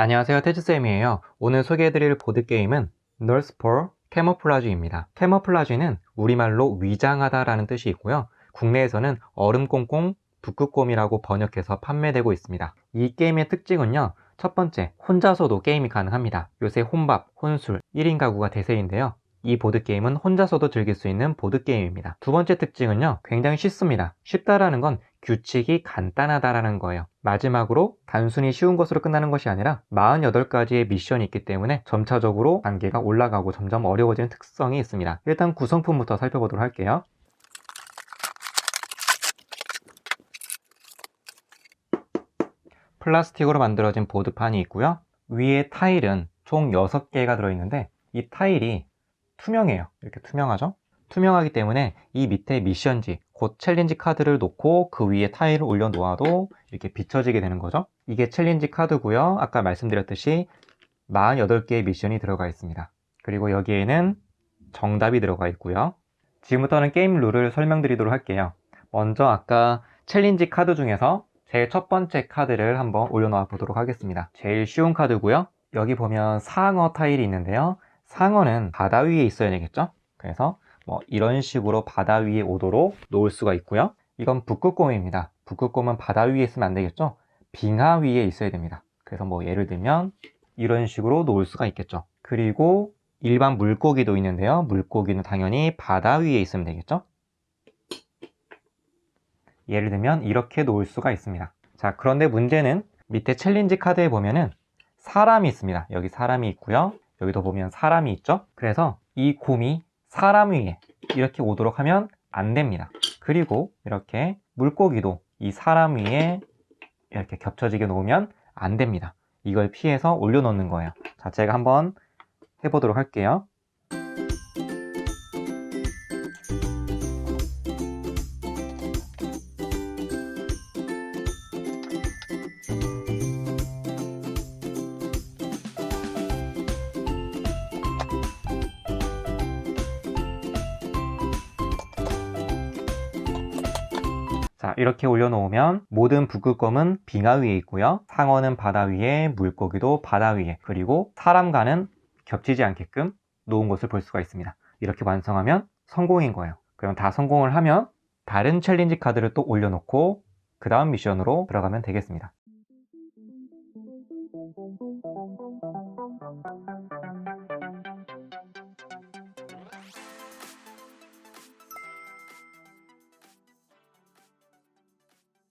안녕하세요 태즈쌤이에요. 오늘 소개해드릴 보드게임은 널스포 캐모플라주입니다. 캐모플라주는 우리말로 위장하다 라는 뜻이 있고요. 국내에서는 얼음꽁꽁 북극곰이라고 번역해서 판매되고 있습니다. 이 게임의 특징은요 첫 번째 혼자서도 게임이 가능합니다 요새 혼밥, 혼술, 1인 가구가 대세인데요 이 보드게임은 혼자서도 즐길 수 있는 보드게임입니다. 두 번째 특징은요, 굉장히 쉽습니다. 쉽다라는 건 규칙이 간단하다라는 거예요. 마지막으로 단순히 쉬운 것으로 끝나는 것이 아니라 48가지의 미션이 있기 때문에 점차적으로 단계가 올라가고 점점 어려워지는 특성이 있습니다. 일단 구성품부터 살펴보도록 할게요. 플라스틱으로 만들어진 보드판이 있고요. 위에 타일은 총 6개가 들어있는데 이 타일이 투명해요. 이렇게 투명하죠? 투명하기 때문에 이 밑에 미션지, 곧 챌린지 카드를 놓고 그 위에 타일을 올려 놓아도 이렇게 비춰지게 되는 거죠. 이게 챌린지 카드고요. 아까 말씀드렸듯이 48개의 미션이 들어가 있습니다. 그리고 여기에는 정답이 들어가 있고요. 지금부터는 게임 룰을 설명드리도록 할게요. 먼저 아까 챌린지 카드 중에서 제일 첫 번째 카드를 한번 올려놓아 보도록 하겠습니다. 제일 쉬운 카드고요. 여기 보면 상어 타일이 있는데요. 상어는 바다 위에 있어야 되겠죠? 그래서 뭐 이런 식으로 바다 위에 오도록 놓을 수가 있고요. 이건 북극곰입니다. 북극곰은 바다 위에 있으면 안 되겠죠? 빙하 위에 있어야 됩니다. 그래서 뭐 예를 들면 이런 식으로 놓을 수가 있겠죠. 그리고 일반 물고기도 있는데요. 물고기는 당연히 바다 위에 있으면 되겠죠? 예를 들면 이렇게 놓을 수가 있습니다. 자, 그런데 문제는 밑에 챌린지 카드에 보면은 사람이 있습니다. 여기 사람이 있고요. 여기도 보면 사람이 있죠? 그래서 이 곰이 사람 위에 이렇게 오도록 하면 안 됩니다. 그리고 이렇게 물고기도 이 사람 위에 이렇게 겹쳐지게 놓으면 안 됩니다. 이걸 피해서 올려놓는 거예요. 자, 제가 한번 해보도록 할게요. 자 이렇게 올려놓으면 모든 북극곰은 빙하 위에 있고요. 상어는 바다 위에 물고기도 바다 위에. 그리고 사람과는 겹치지 않게끔 놓은 것을 볼 수가 있습니다. 이렇게 완성하면 성공인 거예요. 그럼 다 성공을 하면 다른 챌린지 카드를 또 올려놓고 그 다음 미션으로 들어가면 되겠습니다.